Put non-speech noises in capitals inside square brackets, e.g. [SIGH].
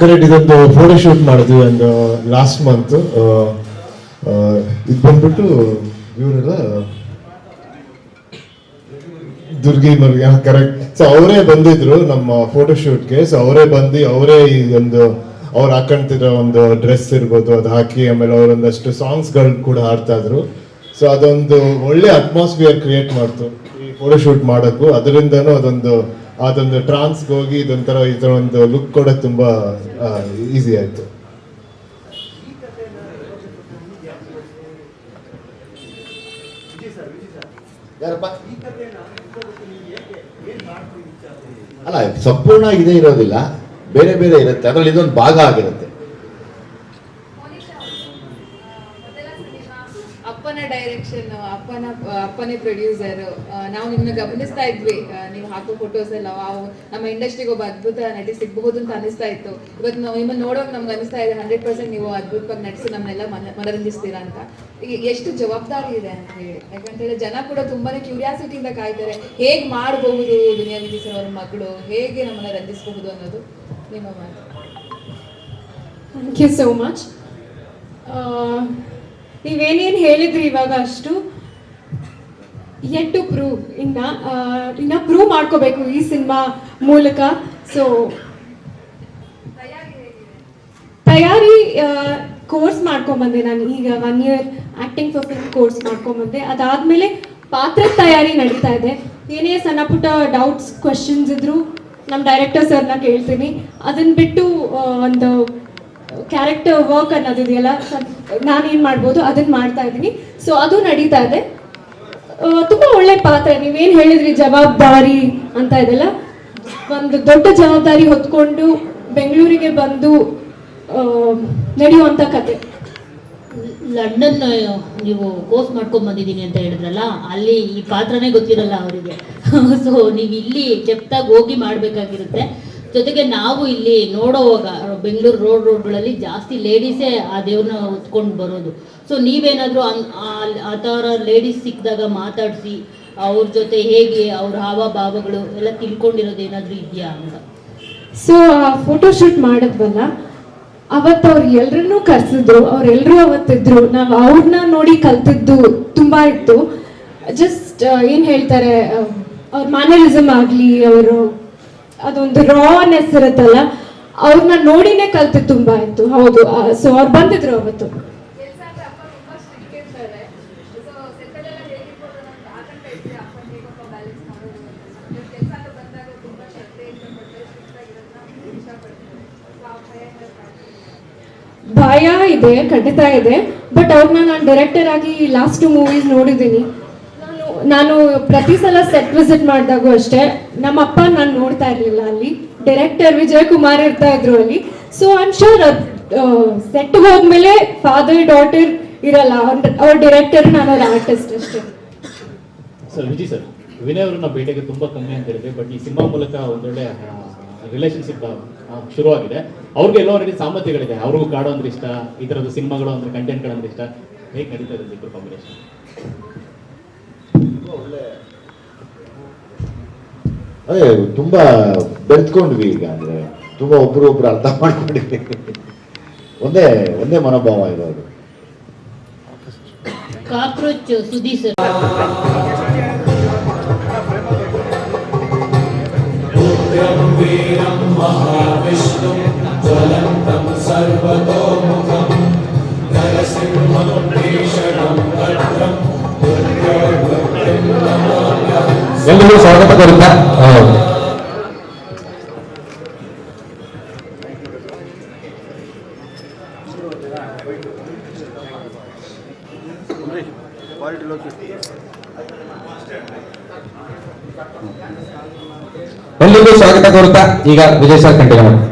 Correct ಇದೊಂದು photo shoot ಮಾಡಿದ್ವಿ ಒಂದು ಲಾಸ್ಟ್ ಮಂತ್ ಇದು ಬಂದ್ಬಿಟ್ಟು ಇವರೆಲ್ಲ ದುರ್ಗಿ ಮರ್ಗಿ ಕರೆಕ್ಟ್ ಸೊ ಅವರೇ ಬಂದಿದ್ರು ನಮ್ಮ ಫೋಟೋ ಶೂಟ್ಗೆ ಸೊ ಅವರೇ ಬಂದು ಅವರೇ ಈ ಒಂದು ಅವ್ರು ಹಾಕೊಂತಿರೋ ಒಂದು ಡ್ರೆಸ್ ಇರ್ಬೋದು, ಅದು ಹಾಕಿ, ಆಮೇಲೆ ಅವರೊಂದಷ್ಟು ಸಾಂಗ್ಸ್ಗಳು ಕೂಡ ಹಾಡ್ತಾ ಇದ್ರು. ಸೊ ಅದೊಂದು ಒಳ್ಳೆ ಅಟ್ಮಾಸ್ಫಿಯರ್ ಕ್ರಿಯೇಟ್ ಮಾಡ್ತು ಈ ಫೋಟೋ ಶೂಟ್ ಮಾಡೋಕ್ಕೂ ಅದರಿಂದನೂ ಅದೊಂದು ಅದೊಂದು ಟ್ರಾನ್ಸ್ಗೆ ಹೋಗಿ ಇದೊಂಥರ ಇದರ ಒಂದು ಲುಕ್ ಕೂಡ ತುಂಬ ಈಸಿ ಆಯ್ತು. ಅಲ್ಲ, ಸಂಪೂರ್ಣ ಇದೇ ಇರೋದಿಲ್ಲ. ಬೇರೆ ಬೇರೆ ಇರುತ್ತೆ. ಅದರಲ್ಲಿ ಇದೊಂದು ಭಾಗ ಆಗಿರುತ್ತೆ. ಅಪ್ಪನ ಡೈರೆಕ್ಷನ್ ಅಪ್ಪನ, ಅಪ್ಪನೇ ಪ್ರೊಡ್ಯೂಸರ್ ನಾವು ನಿಮ್ಮನ್ನ ಗಮನಿಸ್ತಾ ಇದ್ವಿ. ನೀವು ಹಾಕೋ ಫೋಟೋಸ್ ಎಲ್ಲ ನಮ್ಮ ಇಂಡಸ್ಟ್ರಿಗೆ ಒಬ್ಬ ಅದ್ಭುತ ನಟಿ ಸಿಗಬಹುದು ಅಂತ ಅನಿಸ್ತಾ ಇತ್ತು. ಇವತ್ತು ನಾವು ನಿಮ್ಮನ್ನ ನೋಡೋಕೆ ನಮ್ಗೆ ಅನಿಸ್ತಾ ಇದೆ ಹಂಡ್ರೆಡ್ ಪರ್ಸೆಂಟ್ ನೀವು ಅದ್ಭುತವಾಗಿ ನಟಿಸಿ ನಮ್ಮನ್ನೆಲ್ಲ ಮನ- ಮನರಂಜಿಸ್ತೀರಾ ಅಂತ. ಎಷ್ಟು ಜವಾಬ್ದಾರಿ ಇದೆ ಅಂತ ಹೇಳಿ. ಯಾಕಂತೇಳಿ ಜನ ಕೂಡ ತುಂಬಾನೇ ಕ್ಯೂರಿಯಾಸಿಟಿಯಿಂದ ಕಾಯ್ತಾರೆ, ಹೇಗೆ ಮಾಡಬಹುದು ದುನಿಯಾ ಅವ್ರ ಮಗಳು? ಹೇಗೆ ನಮ್ಮನ್ನ ರಂಜಿಸಬಹುದು ಅನ್ನೋದು ನಿಮ್ಮ ಮಾತು. ಥ್ಯಾಂಕ್ ಯು ಸೋ ಮಚ್ ನೀವೇನೇನು ಹೇಳಿದ್ರಿ ಇವಾಗ ಅಷ್ಟು? ಎಟ್ ಟು ಪ್ರೂವ್ ಇನ್ನ ಇನ್ನ ಪ್ರೂವ್ ಮಾಡ್ಕೋಬೇಕು ಈ ಸಿನಿಮಾ ಮೂಲಕ. ಸೊ ತಯಾರಿ ಕೋರ್ಸ್ ಮಾಡ್ಕೊಂಬಂದೆ ನಾನು. ಈಗ one year acting for film course ಮಾಡ್ಕೊಂಬಂದೆ. ಅದಾದ್ಮೇಲೆ ಪಾತ್ರ ತಯಾರಿ ನಡೀತಾ ಇದೆ. ಏನೇ ಸಣ್ಣ ಪುಟ್ಟ ಡೌಟ್ಸ್ ಕ್ವಶನ್ಸ್ ಇದ್ರು ನಮ್ಮ ಡೈರೆಕ್ಟರ್ ಸರ್ನ ಕೇಳ್ತೀನಿ. ಅದನ್ನ ಬಿಟ್ಟು ಒಂದು ಕ್ಯಾರೆಕ್ಟರ್ ವರ್ಕ್ ಅನ್ನೋದಿದೆಯಲ್ಲ ನಾನು ಏನು ಮಾಡ್ಬೋದು ಅದನ್ನ ಮಾಡ್ತಾ ಇದ್ದೀನಿ. ಸೊ ಅದು ನಡೀತಾ ಇದೆ. ತುಂಬಾ ಒಳ್ಳೆ ಪಾತ್ರ. ನೀವೇನು ಹೇಳಿದ್ರಿ ಜವಾಬ್ದಾರಿ ಅಂತ ಇದೆಲ್ಲ. ಒಂದು ದೊಡ್ಡ ಜವಾಬ್ದಾರಿ ಹೊತ್ಕೊಂಡು ಬೆಂಗಳೂರಿಗೆ ಬಂದು ನಡೆಯುವಂತ ಕತೆ. ಲಂಡನ್ ನೀವು ಕೋರ್ಸ್ ಮಾಡ್ಕೊಂಡ್ ಬಂದಿದ್ದೀನಿ ಅಂತ ಹೇಳಿದ್ರಲ್ಲ, ಅಲ್ಲಿ ಈ ಪಾತ್ರನೇ ಗೊತ್ತಿರಲ್ಲ ಅವರಿಗೆ. [LAUGHS] ಸೊ ನೀವು ಇಲ್ಲಿ ಕೆಪ್ತಾಗಿ ಹೋಗಿ ಮಾಡಬೇಕಾಗಿರುತ್ತೆ. ಜೊತೆಗೆ ನಾವು ಇಲ್ಲಿ ನೋಡೋವಾಗ ಬೆಂಗಳೂರು ರೋಡ್ ರೋಡ್ಗಳಲ್ಲಿ ಜಾಸ್ತಿ ಲೇಡೀಸೇ ಆ ದೇವ್ರನ್ನ ಹೊತ್ಕೊಂಡು ಬರೋದು. ಸೊ ನೀವೇನಾದರೂ ಆ ಥರ ಲೇಡೀಸ್ ಸಿಕ್ಕಿದಾಗ ಮಾತಾಡಿಸಿ, ಅವ್ರ ಜೊತೆ ಹೇಗೆ, ಅವ್ರ ಹಾವ ಭಾವಗಳು ಎಲ್ಲ ತಿಳ್ಕೊಂಡಿರೋದು ಏನಾದರೂ ಇದೆಯಾ ಅಂತ? ಸೊ ಫೋಟೋಶೂಟ್ ಮಾಡಿದ್ವಲ್ಲ, ಅವತ್ತು ಅವ್ರು ಎಲ್ರನ್ನೂ ಕರ್ಸಿದ್ರು ಅವರೆಲ್ಲರೂ ಅವತ್ತಿದ್ರು, ನಾವು ಅವ್ರನ್ನ ನೋಡಿ ಕಲ್ತಿದ್ದು ತುಂಬಾ ಇತ್ತು. ಜಸ್ಟ್ ಏನು ಹೇಳ್ತಾರೆ ಅವ್ರ ಮ್ಯಾನರಿಸಮ್ ಆಗಲಿ, ಅವರು ಅದೊಂದು ರಾನೆಸ್ ಇರುತ್ತಲ್ಲ ಅವ್ರನ್ನ ನೋಡಿನೇ ಕಲ್ತು ತುಂಬಾ ಇತ್ತು ಹೌದು ಸೊ ಅವ್ರು ಬಂದಿದ್ರು ಅವತ್ತು. ಭಯ ಇದೆ, ಖಂಡಿತ ಇದೆ. ಬಟ್ ಅವ್ರನ್ನ ನಾನು ಡೈರೆಕ್ಟರ್ ಆಗಿ ಲಾಸ್ಟ್ ಮೂವೀಸ್ ನೋಡಿದ್ದೀನಿ. ನಾನು ಪ್ರತಿ ಸಲ ಸೆಟ್ ವಿಸಿಟ್ ಮಾಡಿದಾಗೂ ಅಷ್ಟೇ ನಮ್ಮ ಅಪ್ಪ ನಾನು ನೋಡ್ತಾ ಇರಲಿಲ್ಲ ಅಲ್ಲಿ. ಡೈರೆಕ್ಟರ್ ವಿಜಯ್ ಕುಮಾರ್ ಇರ್ತಾ ಇದ್ರು ಅಲ್ಲಿ. ಸೊ ಐಮ್ ಶೋರ್ ಸೆಟ್ ಹೋದ್ಮೇಲೆ ಫಾದರ್ ಡಾಟರ್ ಇರಲ್ಲ, ಅವ್ರ ಡೈರೆಕ್ಟರ್ ನಾನು ಆರ್ಟಿಸ್ಟ್ ಅಷ್ಟೇ. ಸರ್ ವಿಜಯ್ ಸರ್, ವಿನಯ್ ಅವ್ರನ್ನ ಭೇಟಿಗೆ ತುಂಬಾ ಕಮ್ಮಿ ಅಂತ ಹೇಳಿದ್ರೆ ಬಟ್ ಈ ಸಿನಿಮಾ ಮೂಲಕ ಒಂದೊಳ್ಳೆ ರಿಲೇಶನ್ಶಿಪ್ ಶುರುವಾಗಿದೆ. ಅವ್ರಿಗೆ ಎಲ್ಲೋ ರೀತಿ ಸಾಮರ್ಥ್ಯಗಳಿದೆ. ಅವ್ರಿಗೂ ಕಾಡೋ ಅಂದ್ರೆ ಇಷ್ಟ, ಈ ತರದ ಸಿನಿಮಾಗಳು ಅಂದ್ರೆ ಕಂಟೆಂಟ್ಗಳಂದ್ರೆ ಇಷ್ಟ. ಹೇಗೆ ನಡೀತಾ ಇದೆ ಕಾಂಬಿನೇಷನ್ ಅದೇ ತುಂಬಾ ಬೆರೆತ್ಕೊಂಡ್ವಿ ಈಗ ಅಂದ್ರೆ ತುಂಬಾ ಒಬ್ರು ಒಬ್ರು ಅರ್ಥ ಮಾಡ್ಕೊಂಡಿದ್ವಿ. ಒಂದೇ ಒಂದೇ ಮನೋಭಾವ ಇರೋದು. ಕಾಕ್ರೋಚ್ ಸುದಿ ಸರ್. ಎಲ್ಲರಿಗೂ ಸ್ವಾಗತ ಕೋರುತ್ತಾ ಎಲ್ಲರಿಗೂ ಸ್ವಾಗತ ಕೋರುತ್ತಾ ಈಗ ವಿಜಯ್ ಸರ್ ಕಂಟಿನ್ಯೂ ಮಾಡಿ